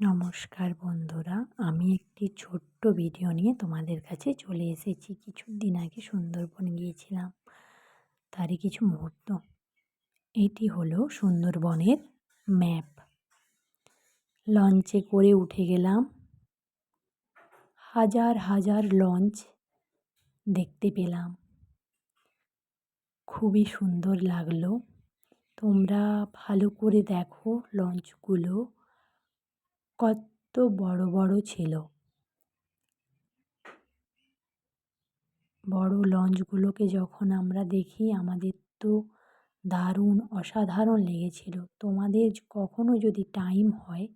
নমস্কার বন্ধুরা, আমি একটি ছোট্ট ভিডিও নিয়ে তোমাদের কাছে চলে এসেছি। কিছুদিন আগে সুন্দরবন গিয়েছিলাম। তারই কিছু মুহূর্ত। এটি হলো সুন্দরবনের ম্যাপ। লঞ্চে করে উঠে গেলাম। হাজার হাজার লঞ্চ দেখতে পেলাম। খুবই সুন্দর লাগল। তোমরা ভালো করে দেখো লঞ্চগুলো। কত বড় বড় ছিল। বড় লঞ্চগুলোকে যখন আমরা দেখি, আমাদের তো দারুণ অসাধারণ লেগেছিল। তোমাদের কখনো যদি টাইম হয়,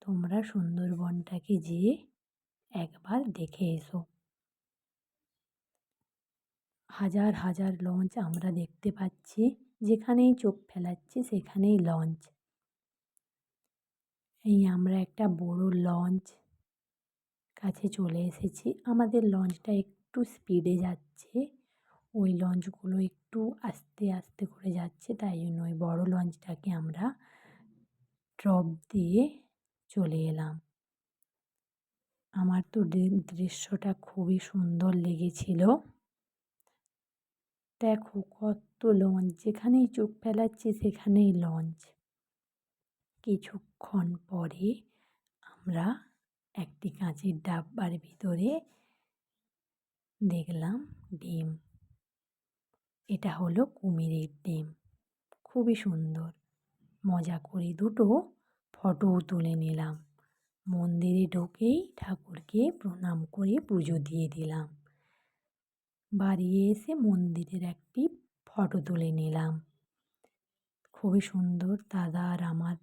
তোমরা সুন্দরবনটাকে যেয়ে একবার দেখে এসো। হাজার হাজার লঞ্চ আমরা দেখতে পাচ্ছি। যেখানেই চোখ ফেলাচ্ছি, সেখানেই লঞ্চ। এই আমরা একটা বড় লঞ্চ কাছে চলে এসেছি। আমাদের লঞ্চটা একটু স্পিডে যাচ্ছে। ওই লঞ্চগুলো একটু আস্তে আস্তে করে যাচ্ছে। তাই জন্য ওই বড়ো লঞ্চটাকে আমরা ড্রপ দিয়ে চলে এলাম। আমার তো দৃশ্যটা খুবই সুন্দর লেগেছিল। দেখো কত লঞ্চ, যেখানেই চোখ ফেলাচ্ছে সেখানেই লঞ্চ। কিছুক্ষণ পরে আমরা একটি কাঁচের ডাব্বার ভিতরে দেখলাম ডিম। এটা হলো কুমিরের ডিম। খুবই সুন্দর। মজা করে দুটো ফটোও তুলে নিলাম। মন্দিরে ঢুকেই ঠাকুরকে প্রণাম করে পুজো দিয়ে দিলাম। বাড়ি এসে মন্দিরের একটি ফটো তুলে নিলাম। খুবই সুন্দর। দাদা আর আমার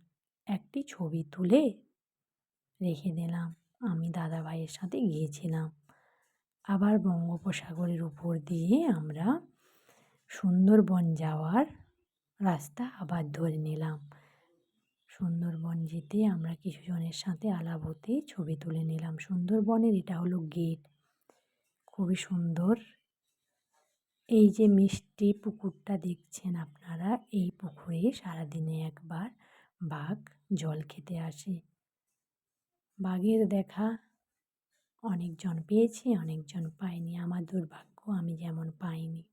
একটি ছবি তুলে রেখে দিলাম। আমি দাদা ভাইয়ের সাথে গিয়েছিলাম। আবার বঙ্গোপসাগরের উপর দিয়ে আমরা সুন্দরবন যাওয়ার রাস্তা আবার ধরে নিলাম। সুন্দরবন যেতে আমরা কিছুজনের সাথে আলাপ হতে ছবি তুলে নিলাম। সুন্দরবনের এটা হলো গেট। খুবই সুন্দর। এই যে মিষ্টি পুকুরটা দেখছেন আপনারা, এই পুকুরে সারাদিনে একবার বাঘ জল খেতে আসে। বাঘের দেখা অনেকজন পেয়েছি, অনেকজন পায়নি আমার দুর্ভাগ্য, আমি যেমন পাইনি।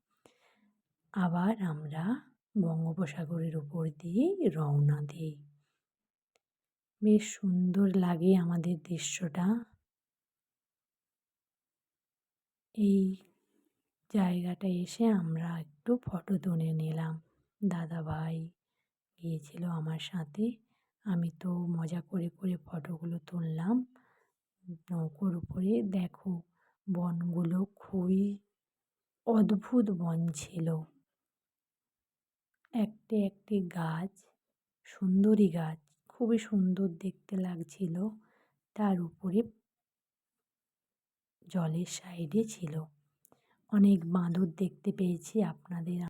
আবার আমরা বঙ্গোপসাগরের উপর দিয়ে রওনা দিই। বেশ সুন্দর লাগে আমাদের দৃশ্যটা। এই জায়গাটা এসে আমরা একটু ফটো তুলে নিলাম। দাদা ভাই গিয়েছিল আমার সাথে। আমি তো মজা করে করে ফটোগুলো তুললাম। নৌকোর উপরে দেখো, বনগুলো খুবই অদ্ভুত বন ছিল। একটি একটি গাছ, সুন্দরী গাছ, খুবই সুন্দর দেখতে লাগছিল। তার উপরে জলের সাইডে ছিল। অনেক বাঁদর দেখতে পেয়েছি আপনাদের